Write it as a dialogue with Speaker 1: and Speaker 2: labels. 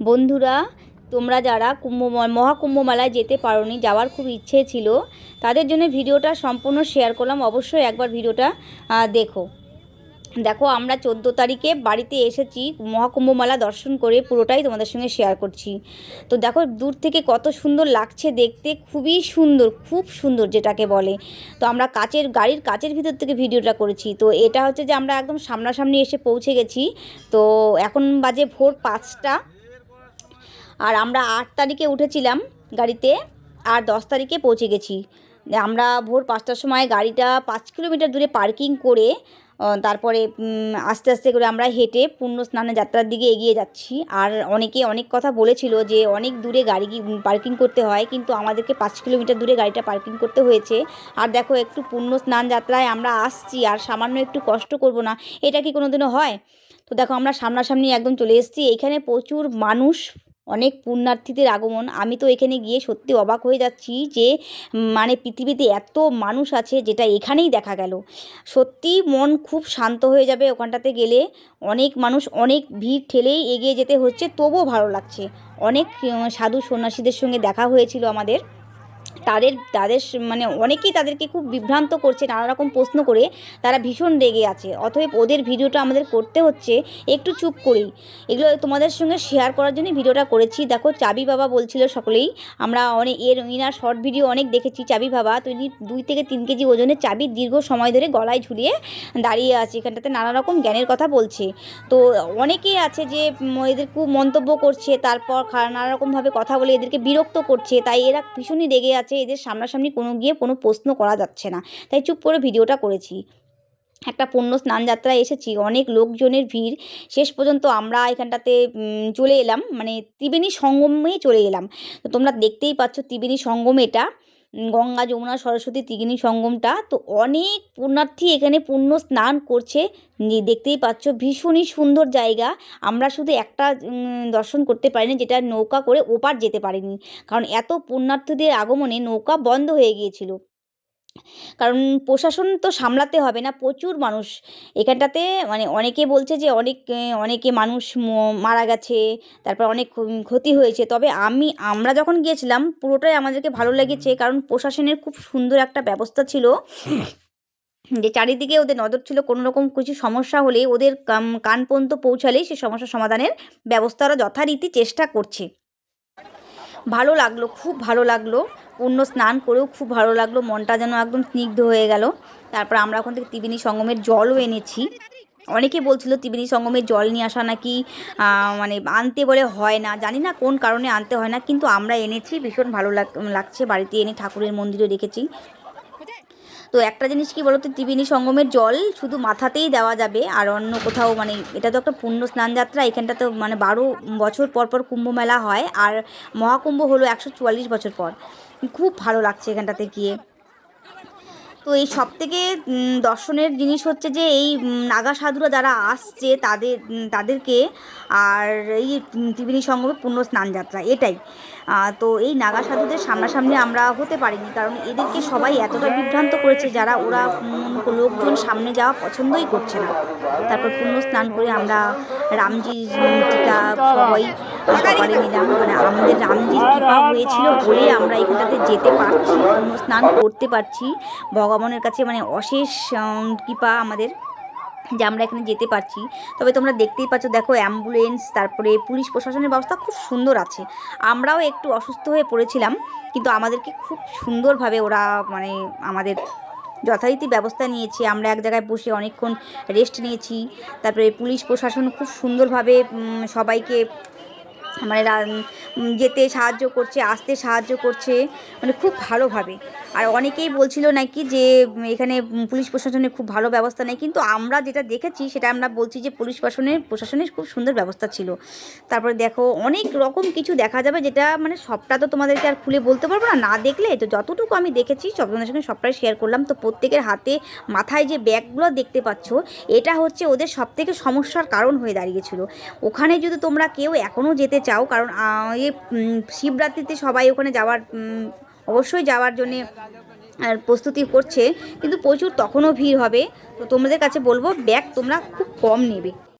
Speaker 1: বন্ধুরা, তোমরা যারা কুম্ভ মহাকুম্ভ মেলায় যেতে পারোনি, যাওয়ার খুব ইচ্ছে ছিল, তাদের জন্য ভিডিওটা সম্পূর্ণ শেয়ার করলাম। অবশ্যই একবার ভিডিওটা দেখো। দেখো, আমরা চোদ্দ তারিখে বাড়িতে এসেছি মহাকুম্ভ মেলা দর্শন করে পুরোটাই তোমাদের সঙ্গে শেয়ার করছি। তো দেখো, দূর থেকে কত সুন্দর লাগছে দেখতে, খুবই সুন্দর, খুব সুন্দর যেটাকে বলে। তো আমরা কাচের, গাড়ির কাচের ভিতর থেকে ভিডিওটা করেছি। তো এটা হচ্ছে যে আমরা একদম সামনাসামনি এসে পৌঁছে গেছি। তো এখন বাজে ভোর পাঁচটা। আর আমরা আট তারিখে উঠেছিলাম গাড়িতে আর দশ তারিখে পৌঁছে গেছি। আমরা ভোর পাঁচটার সময় গাড়িটা পাঁচ কিলোমিটার দূরে পার্কিং করে তারপরে আস্তে আস্তে করে আমরা হেঁটে পূর্ণ স্নানের যাত্রার দিকে এগিয়ে যাচ্ছি। আর অনেকে অনেক কথা বলেছিল যে অনেক দূরে গাড়ি পার্কিং করতে হয়, কিন্তু আমাদেরকে পাঁচ কিলোমিটার দূরে গাড়িটা পার্কিং করতে হয়েছে। আর দেখো, একটু পূর্ণ স্নান যাত্রায় আমরা আসছি, আর সামান্য একটু কষ্ট করব না। এটা কি কোনোদিনও হয়? তো দেখো, আমরা সামনাসামনি একদম চলে এসেছি। এইখানে প্রচুর মানুষ অনেক পুণ্যার্থীদের আগমন। আমি তো এখানে গিয়ে সত্যি অবাক হয়ে যাচ্ছি যে মানে পৃথিবীতে এত মানুষ আছে যেটা এখানেই দেখা গেল। সত্যি মন খুব শান্ত হয়ে যাবে ওখানটাতে গেলে। অনেক মানুষ, অনেক ভিড় ঠেলেই এগিয়ে যেতে হচ্ছে, তবুও ভালো লাগছে। অনেক সাধু সন্ন্যাসীদের সঙ্গে দেখা হয়েছিল আমাদের। তাদের তাদের মানে অনেকেই তাদেরকে খুব বিভ্রান্ত করছে, নানা রকম প্রশ্ন করে তারা ভীষণ রেগে আছে। অতএব ওদের ভিডিওটা আমাদের করতে হচ্ছে, একটু চুপ করেই। এগুলো তোমাদের সঙ্গে শেয়ার করার জন্য ভিডিওটা করেছি। দেখো, চাবি বাবা বলছিল সকলেই, আমরা অনেক এর, ইনার শর্ট ভিডিও অনেক দেখেছি, চাবি বাবা। তো ইনি দুই থেকে তিন কেজি ওজনের চাবি দীর্ঘ সময় ধরে গলায় ঝুলিয়ে দাঁড়িয়ে আছে, এখানটাতে নানা রকম জ্ঞানের কথা বলছে। তো অনেকেই আছে যে এদের খুব মন্তব্য করছে, তারপর নানা রকমভাবে কথা বলে এদেরকে বিরক্ত করছে, তাই এরা ভীষণই রেগে আছে। এদের সামনাসামনি কোনো গিয়ে কোনো প্রশ্ন করা যাচ্ছে না। তাই চুপ করে ভিডিওটা করেছি। একটা পূর্ণ স্নান যাত্রায় এসেছি, অনেক লোকজনের ভিড়। শেষ পর্যন্ত আমরা এখানটাতে চলে এলাম মানে ত্রিবেণী সঙ্গমেই চলে এলাম। তো তোমরা দেখতেই পাচ্ছ ত্রিবেণী সঙ্গম এটা। গঙ্গা, যমুনা, সরস্বতী, ত্রিবেণী সঙ্গমটা। তো অনেক পুণ্যার্থী এখানে পুণ্য স্নান করছে। দেখতেই পাচ্ছ, ভীষণই সুন্দর জায়গা। আমরা শুধু একটা দর্শন করতে পারিনি, যেটা নৌকা করে ওপার যেতে পারিনি। কারণ এত পুণ্যার্থীদের আগমনে নৌকা বন্ধ হয়ে গিয়েছিল। কারণ প্রশাসন তো সামলাতে হবে না প্রচুর মানুষ। এখানটাতে মানে অনেকে বলছে যে অনেক অনেকে মানুষ মারা গেছে তারপর অনেক ক্ষতি হয়েছে। তবে আমি আমরা যখন গিয়েছিলাম পুরোটাই আমাদেরকে ভালো লেগেছে কারণ প্রশাসনের খুব সুন্দর একটা ব্যবস্থা ছিল। যে চারিদিকে ওদের নজর ছিল কোনো রকম কিছু সমস্যা হলে ওদের কান পর্যন্ত পৌঁছালেই সেই সমস্যা সমাধানের ব্যবস্থা ওরা যথারীতি চেষ্টা করছে। ভালো লাগল, খুব ভালো লাগল। অন্য স্নান করেও খুব ভালো লাগল, মনটা যেন একদম স্নিগ্ধ হয়ে গেল। তারপর আমরা ওখান থেকে ত্রিবেণী সঙ্গমের জলও এনেছি। অনেকে বলছিল ত্রিবেণী সঙ্গমের জল নিয়ে আসা নাকি মানে আনতে বলে হয় না। জানি না কোন কারণে আনতে হয় না, কিন্তু আমরা এনেছি, ভীষণ ভালো লাগ- লাগছে। বাড়িতে এনে ঠাকুরের মন্দিরে রেখেছি। তো একটা জিনিস কি বলতো, ত্রিবেণী সঙ্গমের জল শুধু মাথাতেই দেওয়া যাবে, আর অন্য কোথাও মানে এটা তো একটা পুণ্য স্নান যাত্রা এখানটা তো মানে বারো বছর পর পর কুম্ভ মেলা হয়, আর মহাকুম্ভ হলো একশো চুয়াল্লিশ বছর পর। খুব ভালো লাগছে এখানটাতে গিয়ে। তো এই সব থেকে দর্শনের জিনিস হচ্ছে যে এই নাগা সাধুরা যারা আসছে তাদের তাদেরকে আর এই ত্রিবেণী সঙ্গমে পূর্ণ স্নান যাত্রা এটাই। তো এই নাগা সাধুদের সামনাসামনি আমরা হতে পারিনি কারণ এদেরকে সবাই এতটা বিভ্রান্ত করেছে যারা ওরা লোকজন সামনে যাওয়া পছন্দই করছে না। তারপর পূর্ণ স্নান করে আমরা রামজির উম, টিকা সবাই মানে আমাদের রামজির কৃপা হয়েছিল বলে আমরা এখানটাতে যেতে পারছি, স্নান করতে পারছি। ভগবানের কাছে মানে অশেষ কৃপা আমাদের যে আমরা এখানে যেতে পারছি। তবে তোমরা দেখতেই পাচ্ছ, দেখো অ্যাম্বুলেন্স, তারপরে পুলিশ প্রশাসনের ব্যবস্থা খুব সুন্দর আছে। আমরাও একটু অসুস্থ হয়ে পড়েছিলাম, কিন্তু আমাদেরকে খুব সুন্দরভাবে ওরা মানে আমাদের যথারীতি ব্যবস্থা নিয়েছে। আমরা এক জায়গায় বসে অনেকক্ষণ রেস্ট নিয়েছি। তারপরে পুলিশ প্রশাসন খুব সুন্দরভাবে সবাইকে মানে যেতে সাহায্য করছে, আসতে সাহায্য করছে মানে খুব ভালোভাবে। আর অনেকেই বলছিল নাকি যে এখানে পুলিশ প্রশাসনের খুব ভালো ব্যবস্থা নেই, কিন্তু আমরা যেটা দেখেছি সেটা আমরা বলছি যে, পুলিশ প্রশাসনের প্রশাসনের খুব সুন্দর ব্যবস্থা ছিল। তারপরে দেখো, অনেক রকম কিছু দেখা যাবে যেটা মানে সবটা তো তোমাদেরকে আর খুলে বলতে পারব না না দেখলে তো যতটুকু আমি দেখেছি, সব তোমাদের সঙ্গে সবটাই শেয়ার করলাম। তো প্রত্যেকের হাতে, মাথায় যে ব্যাগগুলো দেখতে পাচ্ছ, এটা হচ্ছে ওদের সব থেকে সমস্যার কারণ হয়ে দাঁড়িয়েছিল। ওখানে যদি তোমরা কেউ এখনও যেতে চাও, কারণ এই শিবরাত্রিতে সবাই ওখানে যাওয়ার অবশ্যই যাওয়ার জন্যে, আর প্রস্তুতি করছে, কিন্তু প্রচুর তখনও ভিড় হবে। তো তোমাদের কাছে বলব, ব্যাগ তোমরা খুব কম নেবে।